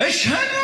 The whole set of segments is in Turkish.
Eşhedü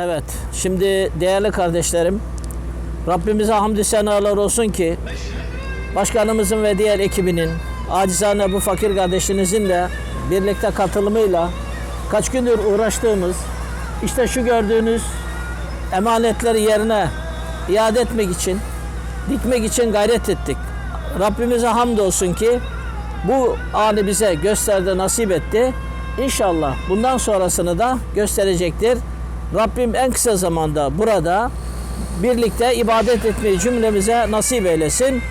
Evet, şimdi değerli kardeşlerim, Rabbimize hamdü senalar olsun ki başkanımızın ve diğer ekibinin acizane bu fakir kardeşinizin de birlikte katılımıyla kaç gündür uğraştığımız işte şu gördüğünüz emanetleri yerine iade etmek için, dikmek için gayret ettik. Rabbimize hamdolsun ki bu anı bize gösterdi, nasip etti. İnşallah bundan sonrasını da gösterecektir. Rabbim en kısa zamanda burada birlikte ibadet etmeyi cümlemize nasip eylesin.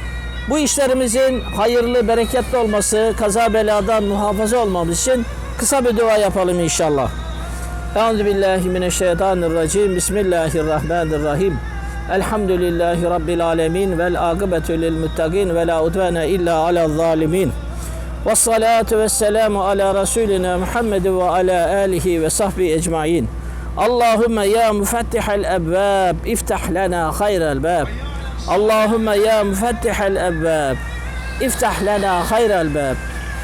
Bu işlerimizin hayırlı, bereketli olması, kaza beladan muhafaza olmamız için kısa bir dua yapalım inşallah. Euzu billahi mineşşeytanirracim. Bismillahirrahmanirrahim. Elhamdülillahi rabbil alamin vel akıbetu lil muttaqin ve la udvane illa alel zalimin. Ve salatu ve selamu ala Resulina Muhammed ve ala alihi ve sahbihi ecmain. Allahümme ya müfettihel ebvab iftah lana hayrel bab. Allahümme ya müfettihel ebvab iftah lana hayrel bab.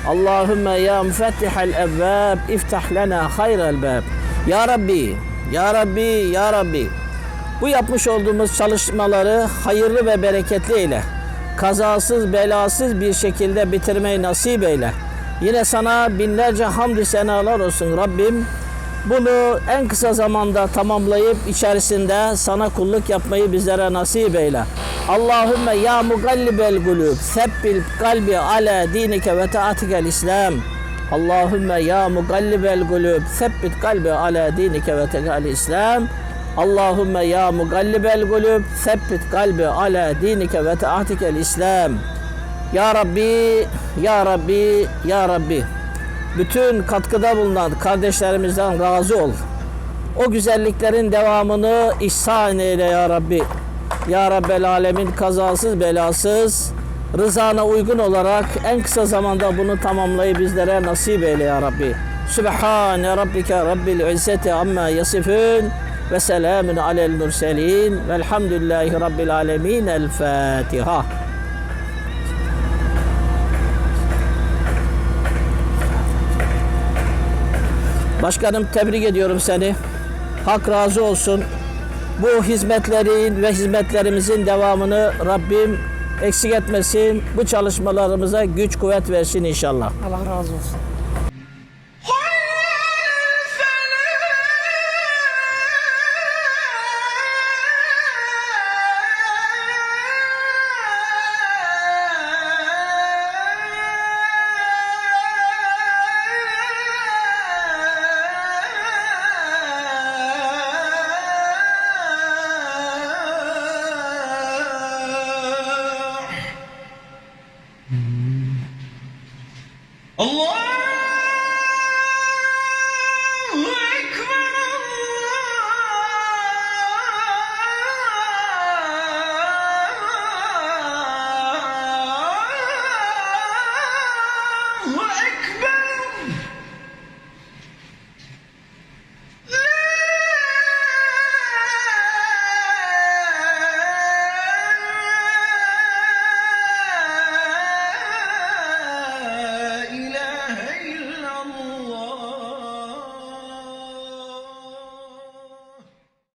Allahümme ya müfettihel ebvab iftah lana hayrel bab. Ya Rabbi, Ya Rabbi, Ya Rabbi. Bu yapmış olduğumuz çalışmaları hayırlı ve bereketli eyle. Kazasız belasız bir şekilde bitirmeyi nasip eyle. Yine sana binlerce hamdü senalar olsun Rabbim. Bunu en kısa zamanda tamamlayıp içerisinde sana kulluk yapmayı bizlere nasip eyle. Allahümme ya mugallibel gulub sebbil kalbi ala dinike ve taatikel İslam. Allahümme ya mugallibel gulub sebbit kalbi ala dinike ve tegal İslam. Allahümme ya mugallibel gulub sebbit kalbi ala dinike ve taatikel İslam. Ya Rabbi, Ya Rabbi, Ya Rabbi. Bütün katkıda bulunan kardeşlerimizden razı ol. O güzelliklerin devamını ihsan eyle Ya Rabbi. Ya Rabbel Alemin kazasız belasız rızana uygun olarak en kısa zamanda bunu tamamlayıp bizlere nasip eyle Ya Rabbi. Sübhane Rabbike Rabbil İzzeti amma yasifun ve selamun alel murselin velhamdülillahi Rabbil Alemin. El Fatiha. Başkanım tebrik ediyorum seni. Hak razı olsun. Bu hizmetlerin ve hizmetlerimizin devamını Rabbim eksik etmesin. Bu çalışmalarımıza güç kuvvet versin inşallah. Allah razı olsun.